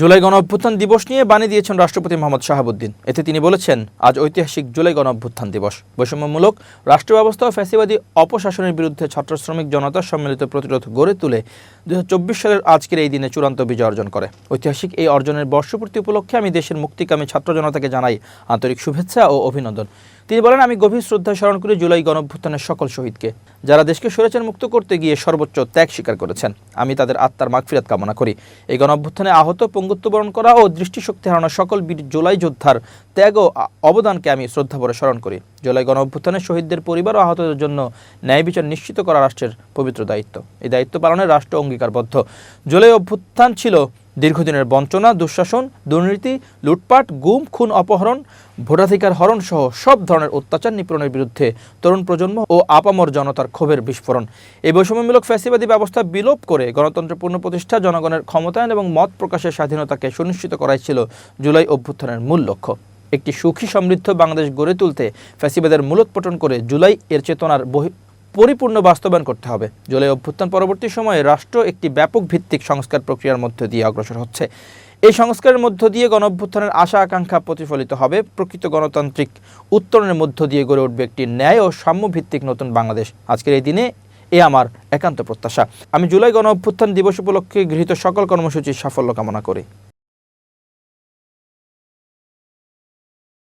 জুলাই গণ অভ্যুত্থান দিবস নিয়ে বাণী দিয়েছেন রাষ্ট্রপতি মোহাম্মদ শাহাবুদ্দিন। এতে তিনি বলেছেন, আজ ঐতিহাসিক জুলাই গণ অভ্যুত্থান দিবস। বৈষম্যমূলক রাষ্ট্র ব্যবস্থা ও ফ্যাসিবাদী অপশাসনের বিরুদ্ধে ছাত্র শ্রমিক জনতার সম্মিলিত প্রতিরোধ গড়ে তুলে দুই হাজার চব্বিশ সালের আজকের এই দিনে চূড়ান্ত বিজয় অর্জন করে। ঐতিহাসিক এই অর্জনের বর্ষপূর্তি উপলক্ষে আমি দেশের মুক্তিকামী ছাত্র জনতাকে জানাই আন্তরিক শুভেচ্ছা ও অভিনন্দন। তিনি বলেন, আমি গভীর শ্রদ্ধা স্মরণ করি জুলাই গণঅভ্যুত্থানের সকল শহীদকে। যারা দেশকে স্বৈরাচার মুক্ত করতে গিয়ে সর্বোচ্চ ত্যাগ স্বীকার করেছেন, আমি তাদের আত্মার মাগফিরাত কামনা করি। এই গণঅভ্যুত্থানে আহত, পঙ্গুত্ব বরণ করা ও দৃষ্টিশক্তি হারানো সকল বীর জুলাই যোদ্ধার ত্যাগ ও অবদানকে আমি শ্রদ্ধা ভরে স্মরণ করি। জুলাই গণঅভ্যুত্থানে শহীদদের পরিবার ও আহতদের জন্য ন্যায় বিচার নিশ্চিত করা রাষ্ট্রের পবিত্র দায়িত্ব। এই দায়িত্ব পালনে রাষ্ট্র অঙ্গীকারবদ্ধ জুলাই অভ্যুত্থান ছিল দীর্ঘদিনের বঞ্চনা, দুঃশাসন, দুর্নীতি, লুটপাট, গুম, খুন, অপহরণ, ভোটাধিকার হরণ সহ সব ধরনের অত্যাচার নিপীড়নের বিরুদ্ধে তরুণ প্রজন্ম ও আপামর জনতার ক্ষোভের বিস্ফোরণ। এই বৈষম্যমূলক ফ্যাসিবাদী ব্যবস্থা বিলোপ করে গণতন্ত্র পূর্ণপ্রতিষ্ঠা জনগণের ক্ষমতায়ন এবং মত প্রকাশের স্বাধীনতাকে সুনিশ্চিত করাই ছিল জুলাই অভ্যুত্থানের মূল লক্ষ্য। একটি সুখী সমৃদ্ধ বাংলাদেশ গড়ে তুলতে ফ্যাসিবাদের মূলোৎপাটন করে জুলাই এর চেতনার পরিপূর্ণ বাস্তবায়ন করতে হবে। জুলাই অভ্যুত্থান পরবর্তী সময়ে রাষ্ট্র একটি ব্যাপক ভিত্তিক সংস্কার প্রক্রিয়ার মধ্য দিয়ে অগ্রসর হচ্ছে। এই সংস্কারের মধ্য দিয়ে গণ অভ্যুত্থানের আশা আকাঙ্ক্ষা প্রতিফলিত হবে। প্রকৃত গণতান্ত্রিক উত্তরণের মধ্য দিয়ে গড়ে উঠবে একটি ন্যায় ও সাম্যভিত্তিক নতুন বাংলাদেশ। আজকের এই দিনে এ আমার একান্ত প্রত্যাশা। আমি জুলাই গণ অভ্যুত্থান দিবস উপলক্ষে গৃহীত সকল কর্মসূচির সাফল্য কামনা করি।